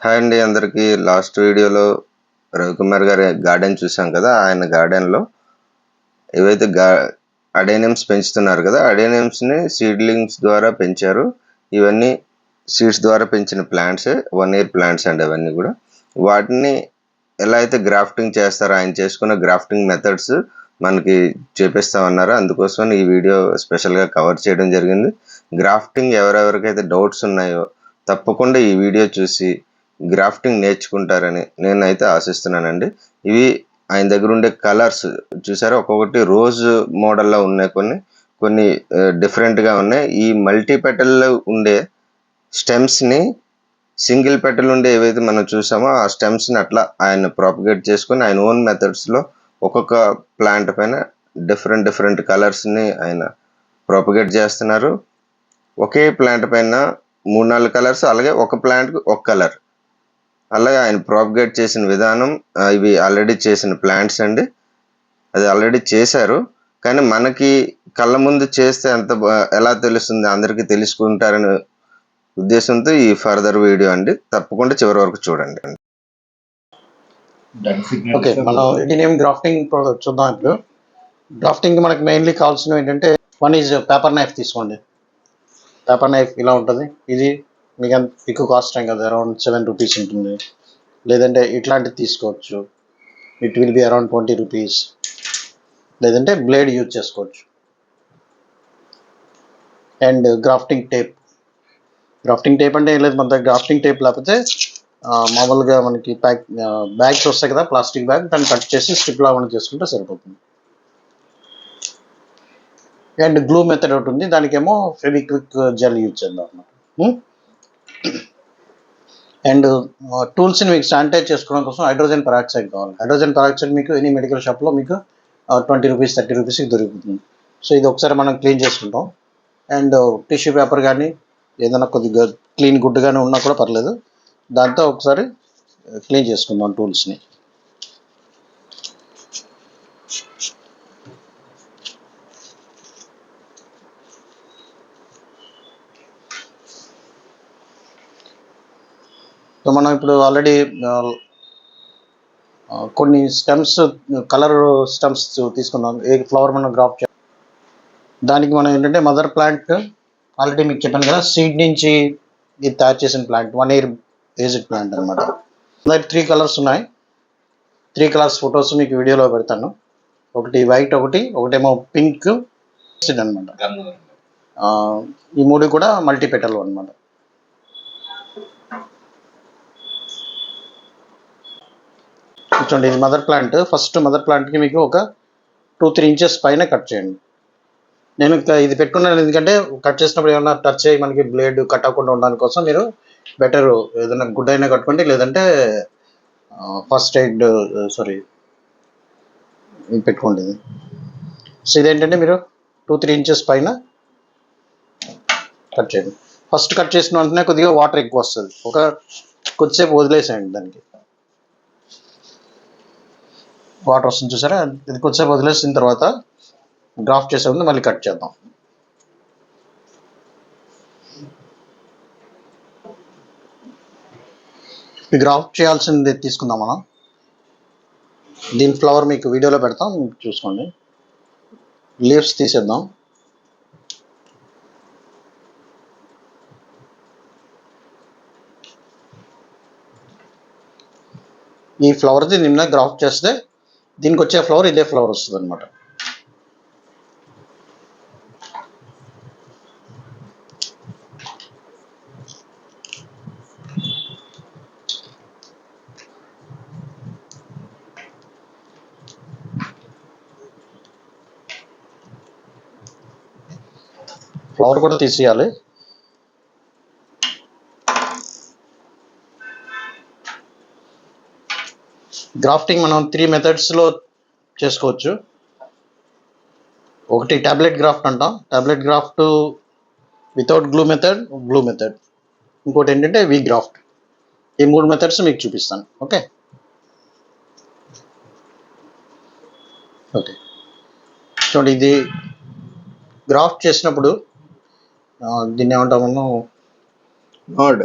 Hi అండి అందరికీ. Last వీడియోలో రవికుమార్ గారి గార్డెన్ చూసాం కదా ఆయన గార్డెన్లో ఏవైతే గా అడేనియమ్స్ పెంచుతున్నారు కదా అడేనియమ్స్ని సీడ్లింగ్స్ ద్వారా పెంచారు. ఇవన్నీ సీడ్స్ ద్వారా పెంచిన ప్లాంట్స్ వన్ ఇయర్ ప్లాంట్స్ అండి అవన్నీ కూడా. వాటిని ఎలా అయితే గ్రాఫ్టింగ్ చేస్తారో ఆయన చేసుకున్న గ్రాఫ్టింగ్ మెథడ్స్ మనకి చూపిస్తామన్నారు. అందుకోసం ఈ వీడియో స్పెషల్గా కవర్ చేయడం జరిగింది. గ్రాఫ్టింగ్ ఎవరెవరికైతే డౌట్స్ ఉన్నాయో తప్పకుండా ఈ వీడియో చూసి గ్రాఫ్టింగ్ నేర్చుకుంటారని నేనైతే ఆశిస్తున్నానండి. ఇవి ఆయన దగ్గర ఉండే కలర్స్ చూసారా? ఒక్కొక్కటి రోజ్ మోడల్లో ఉన్నాయి కొన్ని. కొన్ని డిఫరెంట్గా ఉన్నాయి. ఈ మల్టీ పెటల్లో ఉండే స్టెమ్స్ని సింగిల్ పెటల్ ఉండే ఏవైతే మనం చూసామో ఆ స్టెమ్స్ని అట్లా ఆయన ప్రాపగేట్ చేసుకొని ఆయన ఓన్ మెథడ్స్లో ఒక్కొక్క ప్లాంట్ పైన డిఫరెంట్ డిఫరెంట్ కలర్స్ని ఆయన ప్రాపగేట్ చేస్తున్నారు. ఒకే ప్లాంట్ పైన మూడు నాలుగు కలర్స్ అలాగే ఒక ప్లాంట్కి ఒక కలర్. అలాగే ఆయన ప్రాపగేట్ చేసిన విధానం ఇవి ఆల్రెడీ చేసిన ప్లాంట్స్ అండి. అది ఆల్రెడీ చేశారు. కానీ మనకి కళ్ళ ముందు చేస్తే ఎంత ఎలా తెలుస్తుంది? అందరికీ తెలుసుకుంటారనే ఉద్దేశంతో ఈ ఫర్దర్ వీడియో అండి. తప్పకుండా చివరి వరకు చూడండి. ఓకే మనం ఎడినియం గ్రాఫ్టింగ్ చూద్దాం ఇప్పుడు. గ్రాఫ్టింగ్ మనకి మెయిన్లీ కావాల్సినవి ఏంటంటే వన్ ఈజ్ పేపర్ నైఫ్ తీసుకోండి. పేపర్ నైఫ్ ఇలా ఉంటుంది? ఇది మీకు అంత ఎక్కువ కాస్ట్ ఏం కదా అరౌండ్ సెవెన్ రూపీస్ ఉంటుంది. లేదంటే ఇట్లాంటిది తీసుకోవచ్చు. It will be around twenty rupees లేదంటే బ్లేడ్ యూజ్ చేసుకోవచ్చు. And grafting tape grafting tape అంటే ఏం లేదు మన దగ్గర గ్రాఫ్టింగ్ టేప్ లేకపోతే మామూలుగా మనకి ప్యాక్ బ్యాగ్స్ వస్తాయి కదా ప్లాస్టిక్ బ్యాగ్ దాన్ని కట్ చేసి స్ట్రిప్ లాగా చేసుకుంటే సరిపోతుంది. అండ్ గ్లూ మెథడ్ ఒకటి ఉంది దానికేమో ఫెవిక్విక్ జెల్ యూజ్ చేద్దాం అన్నమాట. Hmm? అండ్ టూల్స్ని uh, మీకు శానిటైజ్ చేసుకోవడం కోసం హైడ్రోజన్ పెరాక్సైడ్ కావాలి. హైడ్రోజన్ పెరాక్సైడ్ మీకు ఎనీ మెడికల్ షాప్లో మీకు ట్వంటీ రూపీస్ థర్టీ రూపీస్కి దొరుకుతుంది సో ఇది ఒకసారి మనం క్లీన్ చేసుకుంటాం. అండ్ టిష్యూ పేపర్ కానీ ఏదైనా కొద్దిగా క్లీన్ గుడ్ కానీ ఉన్నా కూడా పర్లేదు. దాంతో ఒకసారి uh, క్లీన్ చేసుకుందాం టూల్స్ని మనం ఇప్పుడు ఆల్రెడీ కొన్ని స్టెమ్స్ కలర్ స్టెమ్స్ తీసుకుందాం. ఏ ఫ్లవర్ మనం గ్రాఫ్ చే దానికి మనం ఏంటంటే మదర్ ప్లాంట్ ఆల్రెడీ మీకు చెప్పాను కదా సీడ్ నుంచి ఇది తయారు చేసిన plant one year aged plant అనమాట త్రీ కలర్స్ ఉన్నాయి. త్రీ కలర్స్ ఫొటోస్ మీకు వీడియోలో పెడతాను. ఒకటి వైట్ ఒకటి ఒకటేమో పింక్ అనమాట ఈ మూడు కూడా మల్టీ పెటల్ అనమాట చూడండి ఇది మదర్ ప్లాంట్ ఫస్ట్ మదర్ ప్లాంట్కి మీకు ఒక టూ త్రీ ఇంచెస్ పైన కట్ చేయండి. నేను ఇంకా ఇది పెట్టుకున్నాను ఎందుకంటే కట్ చేసినప్పుడు ఏమన్నా టచ్ అయ్యి మనకి బ్లేడ్ కట్ అవ్వకుండా ఉండడానికి కోసం మీరు బెటర్ ఏదైనా గుడ్ అయినా కట్టుకోండి. లేదంటే ఫస్ట్ ఎయిడ్ సారీ పెట్టుకోండి ఇది. సో ఇదేంటంటే మీరు టూ త్రీ ఇంచెస్ పైన కట్ చేయండి. ఫస్ట్ కట్ చేసిన వెంటనే కొద్దిగా వాటర్ ఎక్కువ వస్తుంది. ఒక కొద్దిసేపు వదిలేసేయండి దానికి. వాటర్ వస్తుంది చూసారా? ఇది కొద్దిసేపు వదిలేసిన తర్వాత గ్రాఫ్ చేసే ముందు మళ్ళీ కట్ చేద్దాం. ఈ గ్రాఫ్ చేయాల్సింది తీసుకుందాం మనం. దీని ఫ్లవర్ మీకు వీడియోలో పెడతాం చూసుకోండి. లీవ్స్ తీసేద్దాం. ఈ ఫ్లవర్ది నిన్న గ్రాఫ్ చేస్తే దీనికి వచ్చే ఫ్లవర్ ఇదే ఫ్లవర్ వస్తుంది అనమాట ఫ్లవర్ కూడా తీసేయాలి. గ్రాఫ్టింగ్ మనం త్రీ మెథడ్స్లో చేసుకోవచ్చు. ఒకటి టాబ్లెట్ గ్రాఫ్ట్ అంటాం. Tablet graft without glue method glue method ఇంకోటి ఏంటంటే వీ గ్రాఫ్ట్ ఈ మూడు మెథడ్స్ మీకు చూపిస్తాను. ఓకే ఓకే చూడండి ఇది గ్రాఫ్ట్ చేసినప్పుడు దీన్ని ఏమంటాం మనం? నోడ్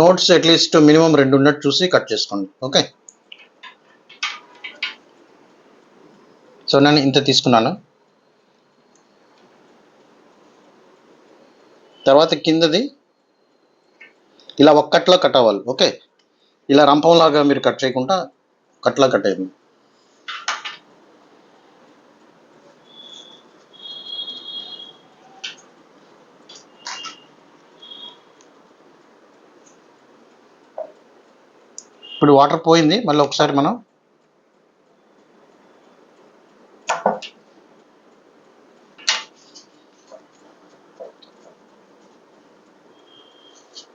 నోట్స్ అట్లీస్ట్ మినిమం రెండు ఉన్నట్టు చూసి కట్ చేసుకోండి. ఓకే సో నేను ఇంత తీసుకున్నాను. తర్వాత కిందది ఇలా ఒక్కట్లో కట్ అవ్వాలి ఓకే? ఇలా రంపంలాగా మీరు కట్ చేయకుండా కట్లా కట్ అయింది ఇప్పుడు వాటర్ పోయింది మళ్ళీ ఒకసారి మనం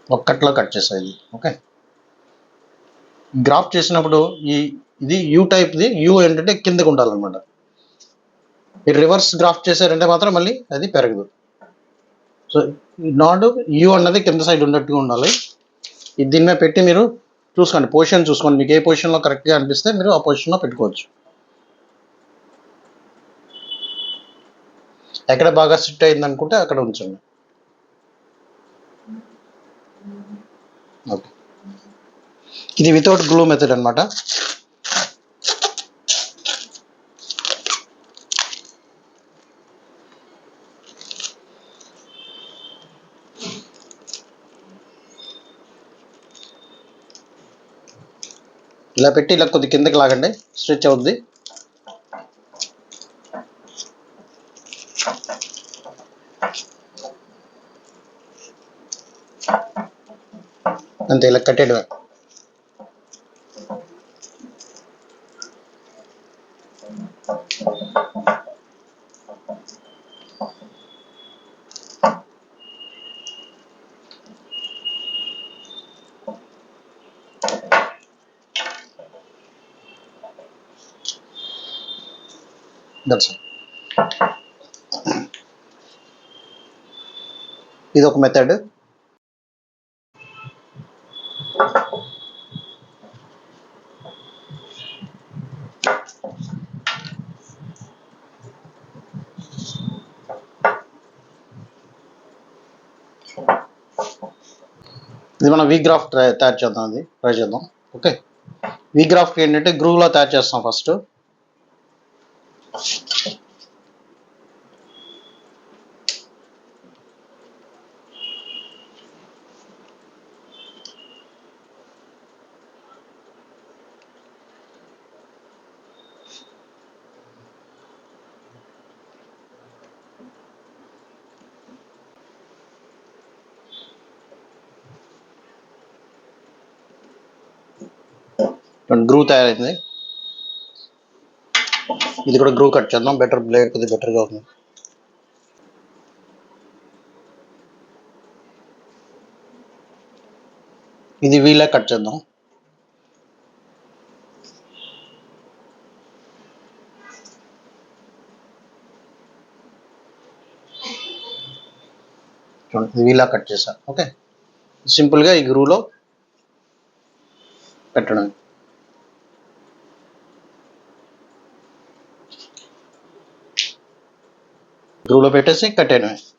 ఒక్కట్లో కట్ చేసేది ఓకే? గ్రాఫ్ చేసినప్పుడు ఈ ఇది యూ టైప్ది యూ ఏంటంటే కిందకు ఉండాలన్నమాట. మీరు రివర్స్ గ్రాఫ్ చేశారంటే మాత్రం మళ్ళీ అది పెరగదు. సో నాట్ యూ అన్నది కింద సైడ్ ఉన్నట్టుగా ఉండాలి. ఇది దీని మీద పెట్టి మీరు చూసుకోండి పొజిషన్ చూసుకోండి. మీకు ఏ పొజిషన్లో కరెక్ట్గా అనిపిస్తే మీరు ఆ పొజిషన్లో పెట్టుకోవచ్చు. ఎక్కడ బాగా సిట్ అయింది అనుకుంటే అక్కడ ఉంచండి. ఓకే. ఇది వితౌట్ గ్లూ మెథడ్ అనమాట ఇలా పెట్టి ఇలా కొద్ది కిందకి లాగండి. స్ట్రెచ్ అవుద్ది. అంతే ఇలా కట్టేయడమే దట్స్ ఇది ఒక మెథడ్ ఇది మనం వీ గ్రాఫ్ తయారు చేద్దాం అది. ట్రై చేద్దాం. ఓకే వీ గ్రాఫ్కి ఏంటంటే గ్రూవ్లో తయారు చేస్తాం ఫస్ట్ గ్రూ తయారైంది. ఇది కూడా గ్రూ కట్ చేద్దాం. బెటర్ బ్లేడ్ కొద్దిగా బెటర్గా ఉంది ఇది వీలా కట్ చేద్దాం. చూడండి ఇది వీలా కట్ చేశాను ఓకే సింపుల్గా ఈ గ్రూలో పెట్టడం. ध्रुवपेटे से कटे हुए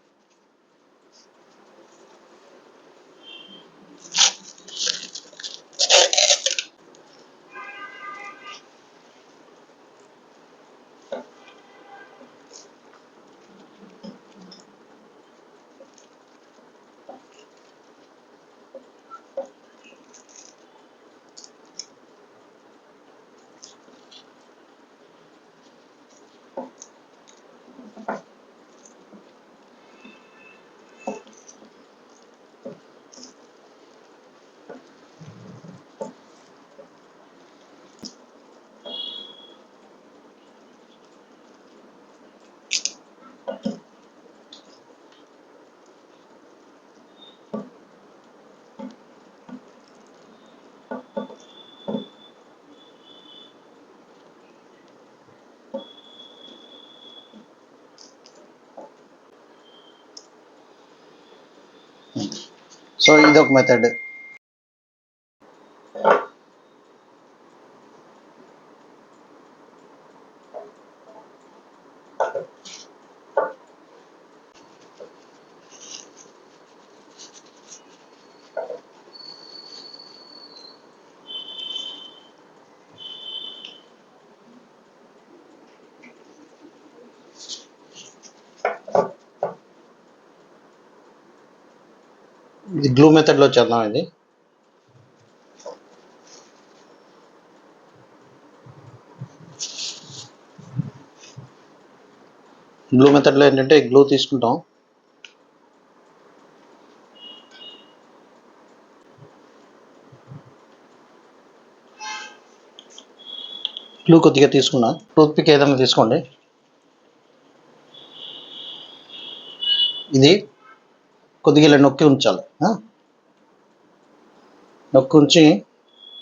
సో ఇది ఒక మెథడ్ ఇది గ్లూ మెథడ్లో చేద్దాం ఇది. గ్లూ మెథడ్లో ఏంటంటే గ్లూ తీసుకుంటాం. గ్లూ కొద్దిగా తీసుకున్నా. టూత్ పిక్ ఏదైనా తీసుకోండి. ఇది కొద్దిగా ఇలా నొక్కి ఉంచాలి. ఆ? నొక్కి ఉంచి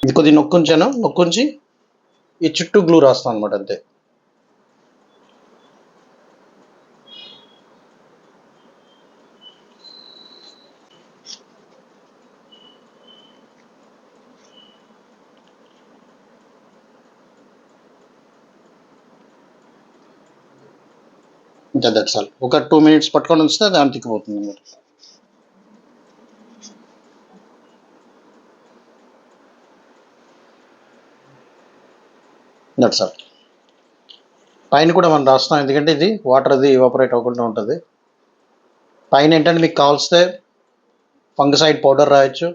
ఇది కొద్దిగా నొక్కి ఉంచాను నొక్కి ఉంచి ఈ చుట్టూ గ్లూ రాస్తాను అనమాట అంతే. ఇంకా దట్స్ ఆల్ ఒక టూ మినిట్స్ పట్టుకొని ఉంచితే దాని అంతికిపోతుంది అనమాట దట్స్ ఆల్ పైన కూడా మనం రాస్తాం ఎందుకంటే ఇది వాటర్ అది ఇవాపరేట్ అవ్వకుండా ఉంటుంది. పైన ఏంటంటే మీకు కావాల్స్తే ఫంగసైడ్ పౌడర్ రాయొచ్చు.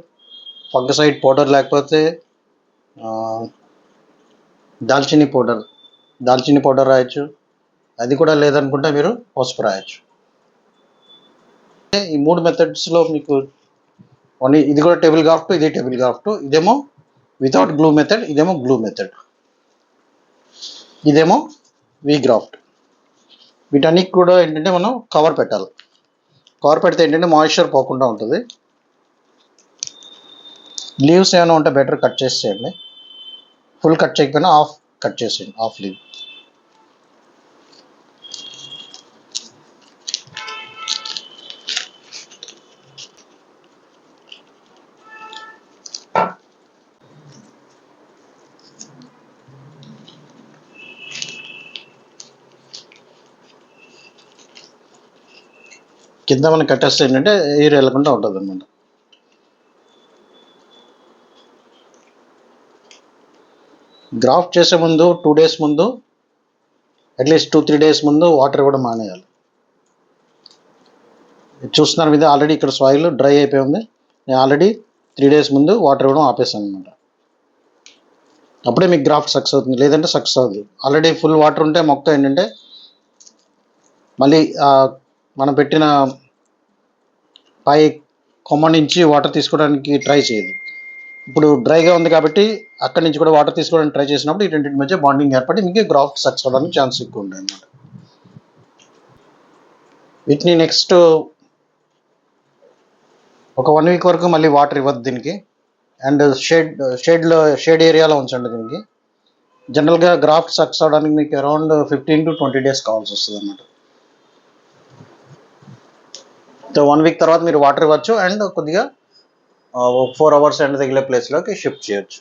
ఫంగసైడ్ పౌడర్ లేకపోతే దాల్చిని పౌడర్ దాల్చిని పౌడర్ రాయొచ్చు. అది కూడా లేదనుకుంటే మీరు పసుపు రాయొచ్చు. ఈ మూడు మెథడ్స్లో మీకు ఓన్లీ ఇది కూడా టేబుల్ గ్రాఫ్ట్ ఇది టేబుల్ గ్రాఫ్ట్ ఇదేమో వితౌట్ గ్లూ మెథడ్ ఇదేమో గ్లూ మెథడ్ ఇదేమో వి గ్రాఫ్ట్ వీటన్నిటి కూడా ఏంటంటే మనం కవర్ పెట్టాలి. కవర్ పెడితే ఏంటంటే మాయిశ్చర్ పోకుండా ఉంటుంది. లీవ్స్ ఏమైనా ఉంటే బెటర్ కట్ చేసేయండి. ఫుల్ కట్ చేయకపోయినా హాఫ్ కట్ చేసేయండి హాఫ్ లీవ్ కింద మనం కట్టేస్తే ఏంటంటే ఎయిర్ వెళ్ళకుండా ఉంటుంది అనమాట గ్రాఫ్ట్ చేసే ముందు టూ డేస్ ముందు at least two three days ముందు వాటర్ కూడా మానేయాలి. ఇది చూస్తున్నారు మీద ఆల్రెడీ ఇక్కడ సాయిల్ డ్రై అయిపోయి ఉంది. నేను ఆల్రెడీ త్రీ డేస్ ముందు వాటర్ ఇవ్వడం ఆపేసాను అనమాట అప్పుడే మీకు గ్రాఫ్ట్ సక్సెస్ అవుతుంది. లేదంటే సక్సెస్ అవుతుంది ఆల్రెడీ ఫుల్ వాటర్ ఉంటే మొక్క ఏంటంటే మళ్ళీ మనం పెట్టిన పై కొమ్మ నుంచి వాటర్ తీసుకోవడానికి ట్రై చేయదు. ఇప్పుడు డ్రైగా ఉంది కాబట్టి అక్కడి నుంచి కూడా వాటర్ తీసుకోవడానికి ట్రై చేసినప్పుడు ఈ రెండింటి మధ్య బాండింగ్ ఏర్పడి మీకు గ్రాఫ్ట్ సక్సెస్ అవ్వడానికి ఛాన్స్ ఎక్కువ ఉంది అనమాట వీటిని నెక్స్ట్ ఒక వన్ వీక్ వరకు మళ్ళీ వాటర్ ఇవ్వద్దు దీనికి. అండ్ షేడ్ షేడ్లో షేడ్ ఏరియాలో ఉంచండి దీనికి. జనరల్గా గ్రాఫ్ట్ సక్సెస్ అవడానికి మీకు around fifteen to twenty days కావాల్సి వస్తుంది అన్నమాట. సో వన్ వీక్ తర్వాత మీరు వాటర్ ఇవ్వచ్చు అండ్ కొద్దిగా ఫోర్ అవర్స్ ఎండ తగిలే ప్లేస్లోకి షిఫ్ట్ చేయొచ్చు.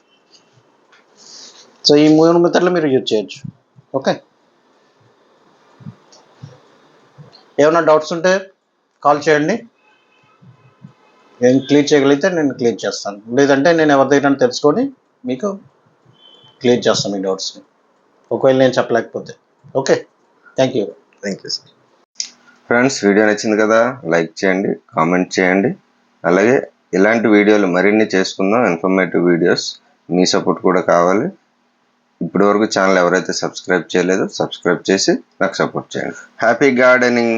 సో ఈ మూడు మెథడ్లు మీరు యూజ్ చేయొచ్చు. ఓకే ఏమైనా డౌట్స్ ఉంటే కాల్ చేయండి. నేను క్లియర్ చేయగలిగితే నేను క్లియర్ చేస్తాను. లేదంటే నేను ఎవరి దగ్గర తెలుసుకొని మీకు క్లియర్ చేస్తాను మీ డౌట్స్ని ఒకవేళ నేను చెప్పలేకపోతే. Okay thank you thank you sir friends video నచ్చింది కదా లైక్ చేయండి కామెంట్ చేయండి. అలాగే ఇలాంటి వీడియోలు మరిన్ని చేసుకుందాం ఇన్ఫర్మేటివ్ వీడియోస్ మీ సపోర్ట్ కూడా కావాలి. ఇప్పటివరకు ఛానల్ ఎవరైతే సబ్స్క్రైబ్ చేయలేదో సబ్స్క్రైబ్ చేసి నాకు సపోర్ట్ చేయండి. Happy gardening